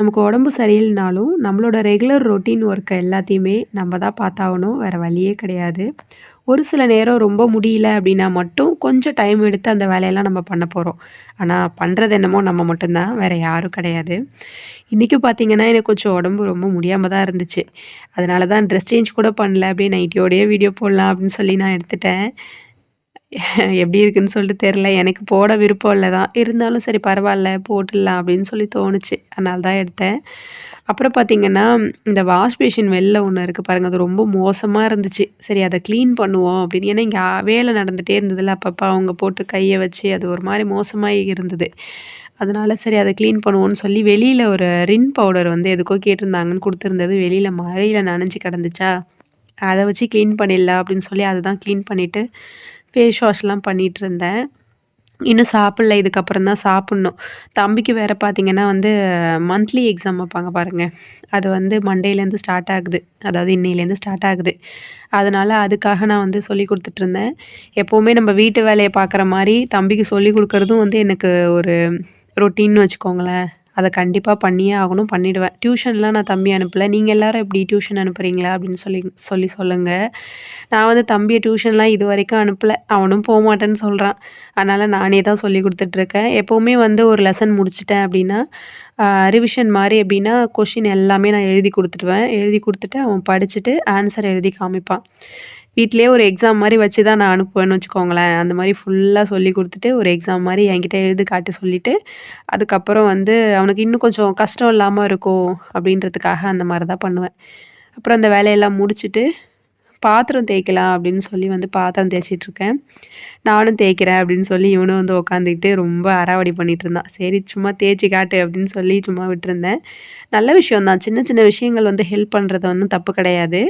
நமக்கு உடம்பு சரியில்லைனாலும் நம்மளோட ரெகுலர் ரொட்டீன் ஒர்க்கை எல்லாத்தையுமே நம்ம தான் பார்த்தாகணும். வேறு வழியே கிடையாது. ஒரு சில நேரம் ரொம்ப முடியல அப்படின்னா மட்டும் கொஞ்சம் டைம் எடுத்து அந்த வேலையெல்லாம் நம்ம பண்ண போகிறோம் ஆனால் பண்ணுறது என்னமோ நம்ம மட்டும்தான் வேறு யாரும் கிடையாது. இன்றைக்கி பார்த்திங்கன்னா எனக்கு கொஞ்சம் உடம்பு ரொம்ப முடியாமல் தான் இருந்துச்சு. அதனால தான் ட்ரெஸ் சேஞ்ச் கூட பண்ணல. அப்படியே நைட்டியோடையே வீடியோ போடலாம் அப்படின்னு சொல்லி நான் எடுத்துட்டேன். எப்படி இருக்குன்னு சொல்லிட்டு தெரில எனக்கு போட விருப்பம் இல்லை தான் இருந்தாலும் சரி பரவாயில்ல போட்டுடலாம் அப்படின்னு சொல்லி தோணுச்சு. அதனால தான் எடுத்தேன். அப்புறம் பார்த்திங்கன்னா இந்த வாஷ் பேஷின் வெளில ஒன்று இருக்குது பாருங்கள் அது ரொம்ப மோசமாக இருந்துச்சு. சரி அதை க்ளீன் பண்ணுவோம் அப்படின்னு. ஏன்னா இங்கே வேலை நடந்துகிட்டே இருந்ததில்ல அப்பப்போ அவங்க போட்டு கையை வச்சு அது ஒரு மாதிரி மோசமாக இருந்தது. அதனால சரி அதை க்ளீன் பண்ணுவோன்னு சொல்லி வெளியில் ஒரு ரின் பவுடர் வந்து எதுக்கோ கேட்டிருந்தாங்கன்னு கொடுத்துருந்தது. வெளியில் மழையில் நனைஞ்சு கிடந்துச்சா? அதை வச்சு க்ளீன் பண்ணிடலாம் அப்படின்னு சொல்லி அதை தான் க்ளீன் பண்ணிவிட்டு ஃபேஸ் வாஷ்லாம் பண்ணிகிட்டு இருந்தேன் இன்னும் சாப்பிடல இதுக்கப்புறம் தான் சாப்பிட்ணும். தம்பிக்கு வேறு பார்த்திங்கன்னா வந்து மந்த்லி எக்ஸாம் வைப்பாங்க பாருங்கள் அது வந்து மண்டேலேருந்து ஸ்டார்ட் ஆகுது. அதாவது இன்னையிலேருந்து ஸ்டார்ட் ஆகுது. அதனால் அதுக்காக நான் வந்து சொல்லி கொடுத்துட்ருந்தேன் எப்போவுமே நம்ம வீட்டு வேலையை பார்க்குற மாதிரி தம்பிக்கு சொல்லி கொடுக்குறதும் வந்து எனக்கு ஒரு ரொட்டீன்னு வச்சுக்கோங்களேன். அதை கண்டிப்பாக பண்ணியே ஆகணும் பண்ணிவிடுவேன் டியூஷன்லாம் நான் தம்பி அனுப்பலை. நீங்கள் எல்லோரும் எப்படி டியூஷன் அனுப்புகிறீங்களா அப்படின்னு சொல்லி சொல்லி சொல்லுங்கள் நான் வந்து தம்பியை டியூஷன்லாம் இது வரைக்கும் அனுப்பலை. அவனும் போக மாட்டேன்னு சொல்கிறான் அதனால் நானே தான் சொல்லி கொடுத்துட்ருக்கேன். எப்போவுமே வந்து ஒரு லெசன் முடிச்சிட்டேன் அப்படின்னா ரிவிஷன் மாதிரி எப்படின்னா கொஷின் எல்லாமே நான் எழுதி கொடுத்துடுவேன். எழுதி கொடுத்துட்டு அவன் படிச்சுட்டு ஆன்சர் எழுதி காமிப்பான். வீட்டிலேயே ஒரு எக்ஸாம் மாதிரி வச்சு தான் நான் அனுப்புவேன்னு வச்சுக்கோங்களேன். அந்த மாதிரி ஃபுல்லாக சொல்லி கொடுத்துட்டு ஒரு எக்ஸாம் மாதிரி என்கிட்ட எழுதி காட்ட சொல்லிவிட்டு அதுக்கப்புறம் வந்து அவனுக்கு இன்னும் கொஞ்சம் கஷ்டம் இல்லாமல் இருக்கும் அப்படின்றதுக்காக அந்த மாதிரி தான் பண்ணுவேன். அப்புறம் அந்த வேலையெல்லாம் முடிச்சுட்டு பாத்திரம் தேய்க்கலாம் அப்படின்னு சொல்லி வந்து பாத்திரம் தேய்ச்சிட்ருக்கேன் நானும் தேய்க்கிறேன் அப்படின்னு சொல்லி இவனும் வந்து உட்காந்துக்கிட்டு ரொம்ப அறாவடி பண்ணிகிட்டு இருந்தான். சரி சும்மா தேய்ச்சி காட்டு அப்படின்னு சொல்லி சும்மா விட்டுருந்தேன். நல்ல விஷயம் தான் சின்ன சின்ன விஷயங்கள் வந்து ஹெல்ப் பண்ணுறது ஒன்றும் தப்பு கிடையாது.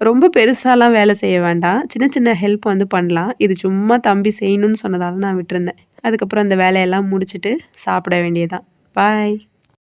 ரொம்ப பெருசாலாம் வேலை செய்ய வேண்டாம். சின்ன சின்ன ஹெல்ப் வந்து பண்ணலாம். இது சும்மா தம்பி செய்யணும்னு சொன்னதால நான் விட்டுருந்தேன். அதுக்கப்புறம் அந்த வேலையெல்லாம் முடிச்சுட்டு சாப்பிட வேண்டியதான் பாய்